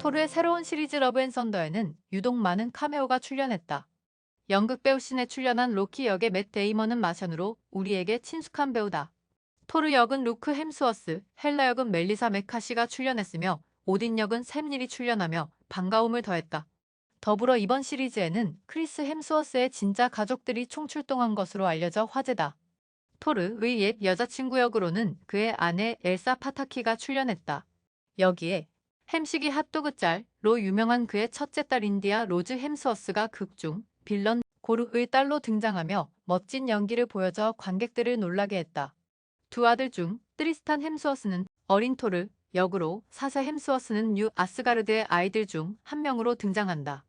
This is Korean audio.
토르의 새로운 시리즈 러브 앤 썬더에는 유독 많은 카메오가 출연했다. 연극 배우 씬에 출연한 로키 역의 맷 데이먼은 마션으로 우리에게 친숙한 배우다. 토르 역은 루크 햄스워스, 헬라 역은 멜리사 메카시가 출연했으며 오딘 역은 샘닐이 출연하며 반가움을 더했다. 더불어 이번 시리즈에는 크리스 햄스워스의 진짜 가족들이 총출동한 것으로 알려져 화제다. 토르의 옛 여자친구 역으로는 그의 아내 엘사 파타키가 출연했다. 여기에 햄식이 핫도그 짤로 유명한 그의 첫째 딸 인디아 로즈 햄스워스가 극중 빌런 고르의 딸로 등장하며 멋진 연기를 보여줘 관객들을 놀라게 했다. 두 아들 중 트리스탄 햄스워스는 어린 토르 역으로 사세 햄스워스는 뉴 아스가르드의 아이들 중 한 명으로 등장한다.